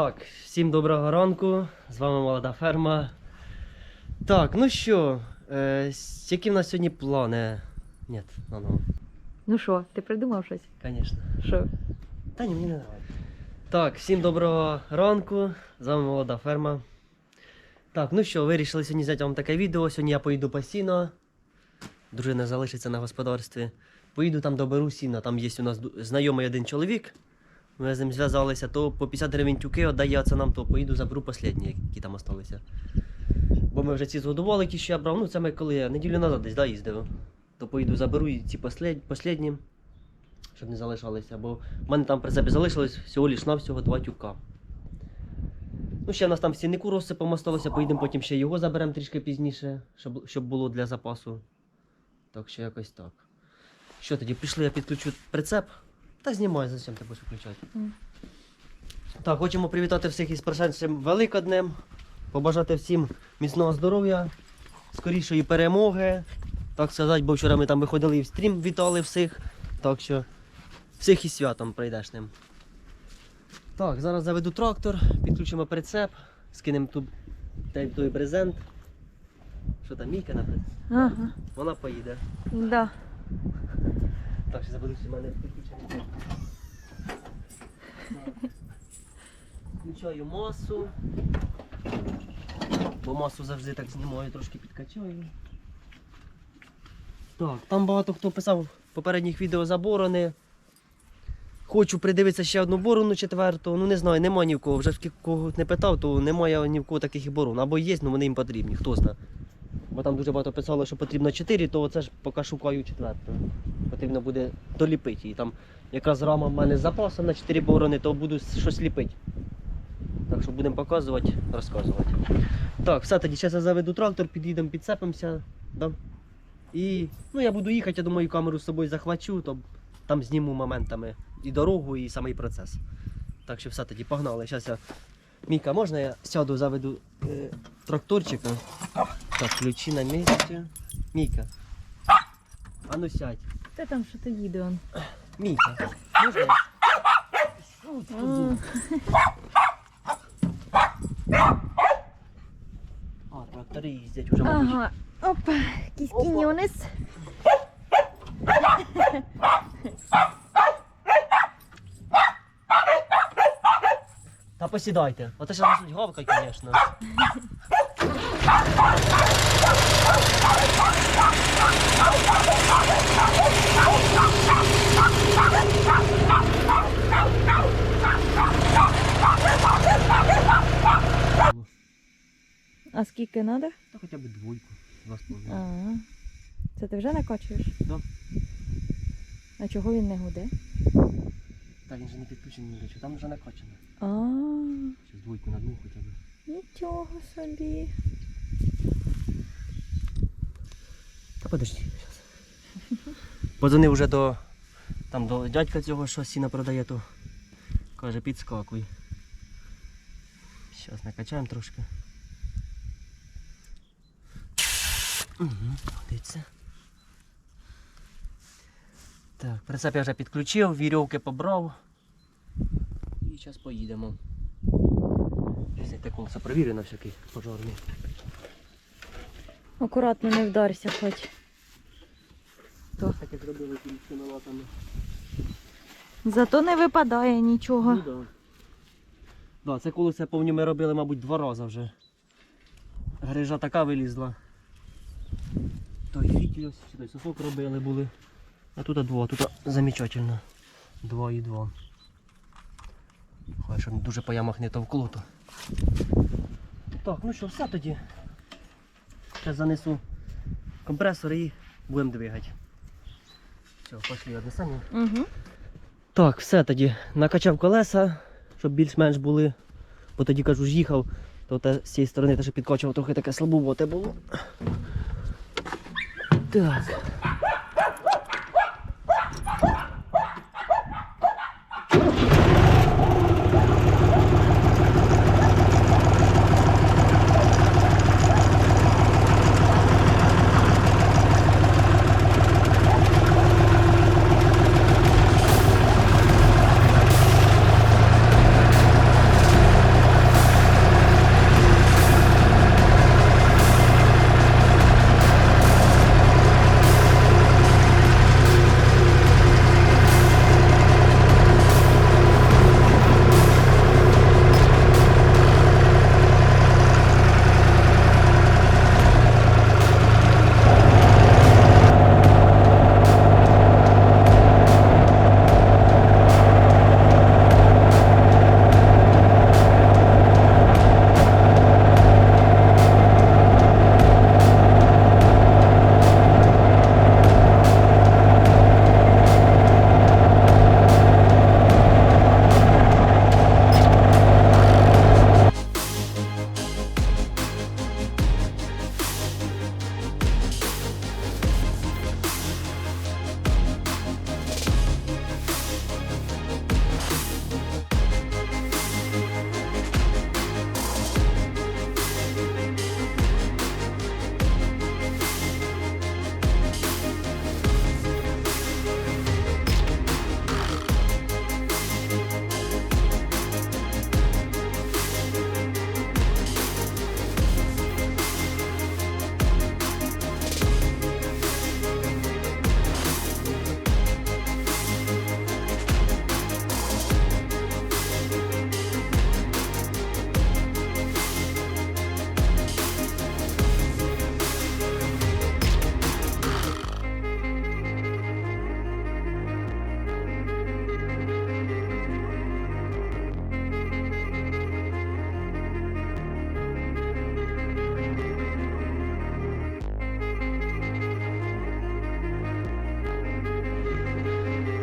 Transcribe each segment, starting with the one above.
Так, всім доброго ранку. З вами молода ферма. Так, ну що, е, які в нас сьогодні плани? Ні, ну ну, Ну що, ти придумав щось? звісно. Що? Та ні, мені не нравиться. Так, всім доброго ранку. З вами молода ферма. Так, ну що, вирішили сьогодні зняти вам таке відео. Сьогодні я поїду постійно. Дружина залишиться на господарстві. Поїду там доберу сіна. Там є у нас знайомий один чоловік. Ми з ним зв'язалися, то по 50 гривень тюки віддає це нам, то поїду заберу останні, які там залишилися. Бо ми вже ці згодували, ті, що я брав. Ну, це ми коли я неділю назад десь да, їздив. То поїду заберу і ці послідні, щоб не залишалися. Бо в мене там в прицепі залишилось всього лиш навсього два тюка. Ну, ще в нас там в стіннику розсипом осталося, поїдемо потім ще його заберемо трішки пізніше, щоб, щоб було для запасу. Так що якось так. Що тоді, пішли, я підключу прицеп. Та знімай, зачем ти будеш включати. Мгм. Так, хочемо привітати всіх із прошедшим Великоднем, побажати всім міцного здоров'я, скорішої перемоги. Так сказати, бо вчора ми там виходили і в стрім вітали всіх. Так що всіх із святом прийдешним. Так, зараз заведу трактор, підключимо прицеп, скинемо ту, той, той брезент. Що там, Мійка, наприклад? Ага. Вона поїде. Да. Так, забуду, що в мене підключений. Включаю масу. Бо масу завжди так знімаю, трошки підкачаю. Так, там багато хто писав в попередніх відео за борони. Хочу придивитися ще одну борону четверту. Ну не знаю, нема ні в кого. Вже кого не питав, то немає ні в кого таких борон. Або є, але вони їм потрібні, хто знає. Бо там дуже багато писало, що потрібно 4, то це ж поки шукаю четверту. Потрібно буде доліпити її. Там якраз рама в мене з запасом на 4 борони, то буду щось ліпити. Так що будемо показувати, розказувати. Так, все тоді зараз я заведу трактор, під'їдемо, підцепимося. Да? І ну, я буду їхати, я думаю, камеру з собою захвачу, то там зніму моментами і дорогу, і самий процес. Так що все тоді погнали. Зараз я. Міка, можна я сяду, заведу е, тракторчика? Так, ключі на місці. Міка. А ну сядь. Та там що то їде он. Міка. Можна? я? Фу, ти тут зуб. А, трактори їздять уже, мабуть. Ага. Опа, якийсь кіньонис. Та посідайте. Оце несуть гавкать, звісно. А скільки треба? Та хоча б двойку. Два з половиною. Це ти вже накачуєш? Да. А чого він не гуде? Та він же не підключений ні до чого. Там вже накачано. А, Щас двойку на дну хоча б. Нічого собі. Та подожди, зараз. Позвонив вже до, там, до дядька цього, що сіна продає, то каже, підскакуй. Зараз накачаємо трошки. Угу, дивіться. Так, прицеп я вже підключив, вірьовки побрав. І зараз поїдемо. Це колесо провірю на всякий пожарний. Акуратно не вдарся хоч. Так як зробили тими латами. Зато не випадає нічого. Ну, да. Да, це колесо, я пам'ятаю, ми робили, мабуть, два рази вже. Грижа така вилізла. Той фітіль ось, той сосок робили були. А тут два, тут замечательно. Два і два. Хай, щоб дуже по ямах не товкло то. Так, ну що, все тоді. Зараз занесу компресор і будемо двигати. Все, пошли однесемо. Угу. Так, все тоді. Накачав колеса, щоб більш-менш були. Бо тоді кажу, ж їхав, то те, з цієї сторони теж підкачував, трохи таке слабовате було. Так.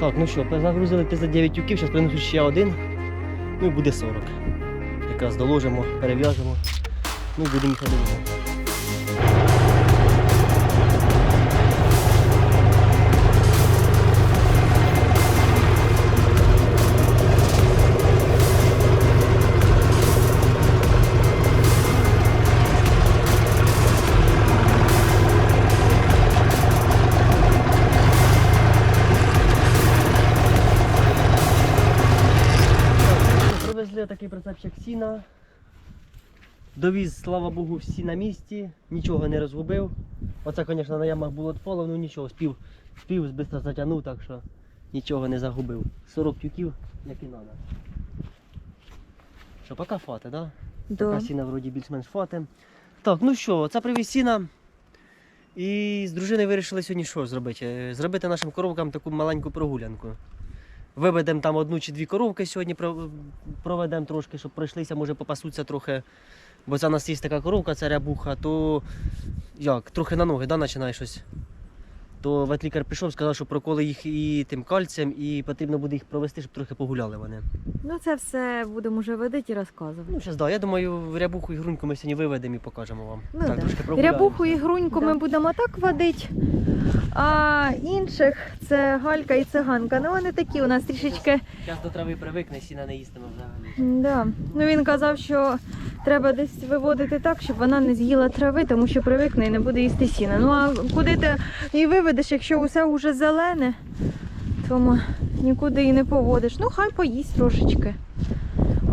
Так, ну що, загрузили 39 тюків, зараз принесуть ще один. Ну і буде 40. Якраз доложимо, перев'яжемо. Ну і будемо додому. Сіна. Довіз, слава Богу, всі на місці, нічого не розгубив. Оце, звісно, на ямах було відпало, ну нічого, спів, спів швидко затягнув, так що нічого не загубив. 40 тюків, як і треба. Що, поки фати, так? Да? Да. Така сіна вроді більш-менш фати. Так, ну що, це привіз сіна. І з дружиною вирішили сьогодні що зробити? Е, Зробити нашим коровкам таку маленьку прогулянку. Виведемо там одну чи дві коровки сьогодні, проведемо трошки, щоб пройшлися, може попасуться трохи. Бо це у нас є така коровка, це рябуха, то як, трохи на ноги, да, починає щось. То ветлікар пішов, сказав, що проколи їх і тим кальцієм, і потрібно буде їх провести, щоб трохи погуляли вони. Ну це все будемо вже водити і розказувати. Ну, зараз, да, я думаю, рябуху і груньку ми сьогодні виведемо і покажемо вам. Ну, так, да. трошки. Рябуху і груньку Да. ми будемо так водити, а інших це галька і циганка. Ну вони такі у нас трішечки. Зараз до трави привикне, сіна не їстиме взагалі. Да. Ну він казав, що треба десь виводити так, щоб вона не з'їла трави, тому що привикне і не буде їсти сіна. Ну а куди ти її виведеш, якщо усе вже зелене, тому нікуди її не поводиш. Ну хай поїсть трошечки.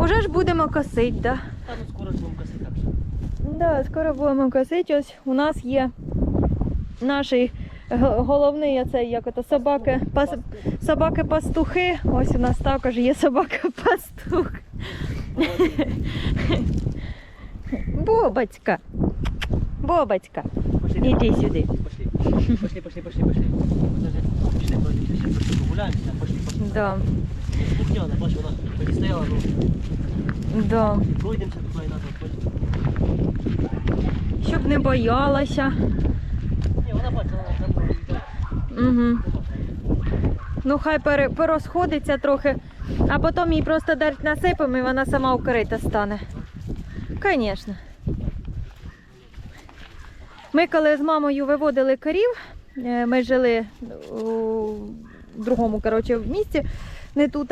Уже ж будемо косити, да? Та ну скоро ж будемо косити так. Да, скоро будемо косити. Ось у нас є наш г- головний оцей, як ото собаки, пас, собаки-пастухи. Ось у нас також є собака-пастух. Бобацька. Пошли, Іди сюди. Пошли, пошли, пошли, пошли, пошли. Пішли, пошли, пошли, пошли, погуляємося, пошли, пошли. Да, спустила, вона ну, да. пройдемося туди назад. Щоб не боялася. Ні, вона бачила, вона. Угу. Ну, хай порозходиться трохи, а потім їй просто дать насипом і вона сама укрита стане. Звісно. Ми коли з мамою виводили корів, е, ми жили у другому коротше, місці, не тут.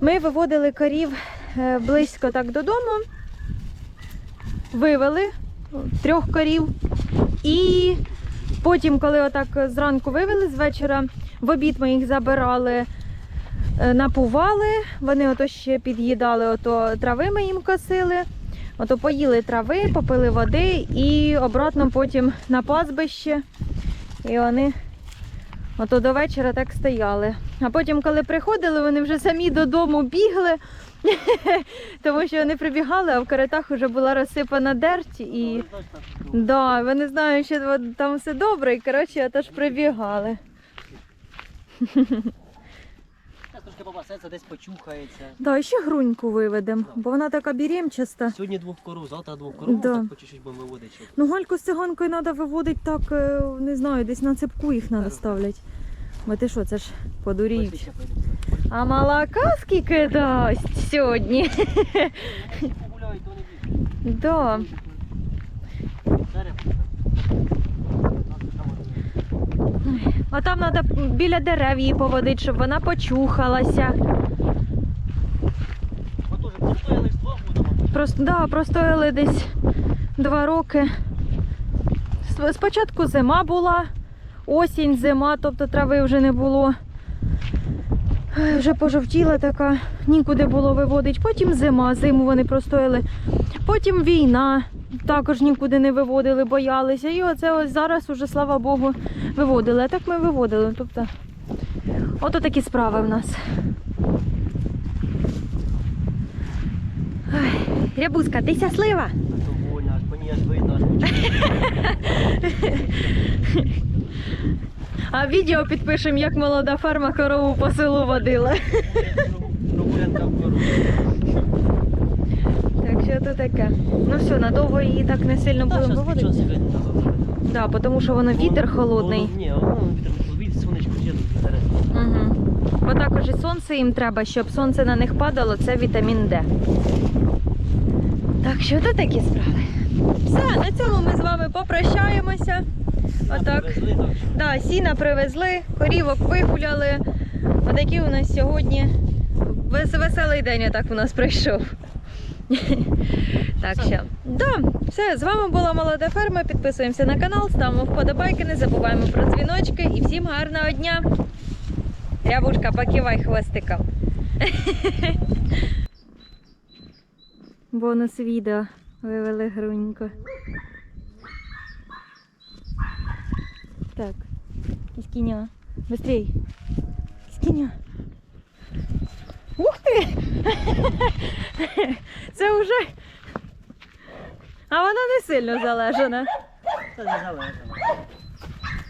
Ми виводили корів е, близько так додому, вивели трьох корів. І потім, коли отак зранку вивели з вечора, в обід ми їх забирали, е, напували, вони ото ще під'їдали, ото трави ми їм косили. Ото поїли трави, попили води і обратно потім на пастбище. І вони ото до вечора так стояли. А потім, коли приходили, вони вже самі додому бігли, тому що вони прибігали, а в коритах вже була розсипана дерть і. Ну, Да, вони знають, що там все добре, і коротше, отож прибігали. Трошки попасеться, десь почухається. Да, і ще груньку виведемо, бо вона така бірємчаста. Сьогодні двох коров, завтра двох коров, Да. так по чуть-чуть будемо виводити. Ну, гальку з циганкою треба виводити так, е, не знаю, десь на цепку їх треба ставити. Бо ти що, це ж подуріють. А молока скільки дасть сьогодні? Да. А там треба біля дерев її поводити, щоб вона почухалася. Ми. Просто, да, простояли десь два роки. Спочатку зима була, осінь, зима, тобто трави вже не було. Вже пожовтіла така, нікуди було виводити. Потім зима, зиму вони простояли. Потім війна, також нікуди не виводили, боялися. І оце ось зараз уже, слава Богу, виводили. А так ми виводили. Тобто, ото такі справи в нас. Ой, Рябузка, ти щаслива? А то аж ній аж видно, аж. А відео підпишемо, як молода ферма корову по селу водила. Так що то таке. Ну все, надовго її так не сильно будемо виводити. назад. Да, тому що воно вітер холодний. Ні, воно вітер сонечко зараз. Угу. бо також і сонце їм треба, щоб сонце на них падало, це вітамін Д. Так що то такі справи. Все, цьому ми з вами попрощаємося. Отак. Да, сіна привезли, корівок вигуляли. Отакий у нас сьогодні вес- веселий день отак у нас пройшов. Так що, да, все, з вами була молода ферма. Підписуємося на канал, ставимо вподобайки, не забуваємо про дзвіночки і всім гарного дня. Рябушка, покивай хвостиком. Бонус відео вивели грунько. Так, кіскіня, быстрей. Кіскіня. Ух ти! Це вже. А вона не сильно залежана. Це не залежно.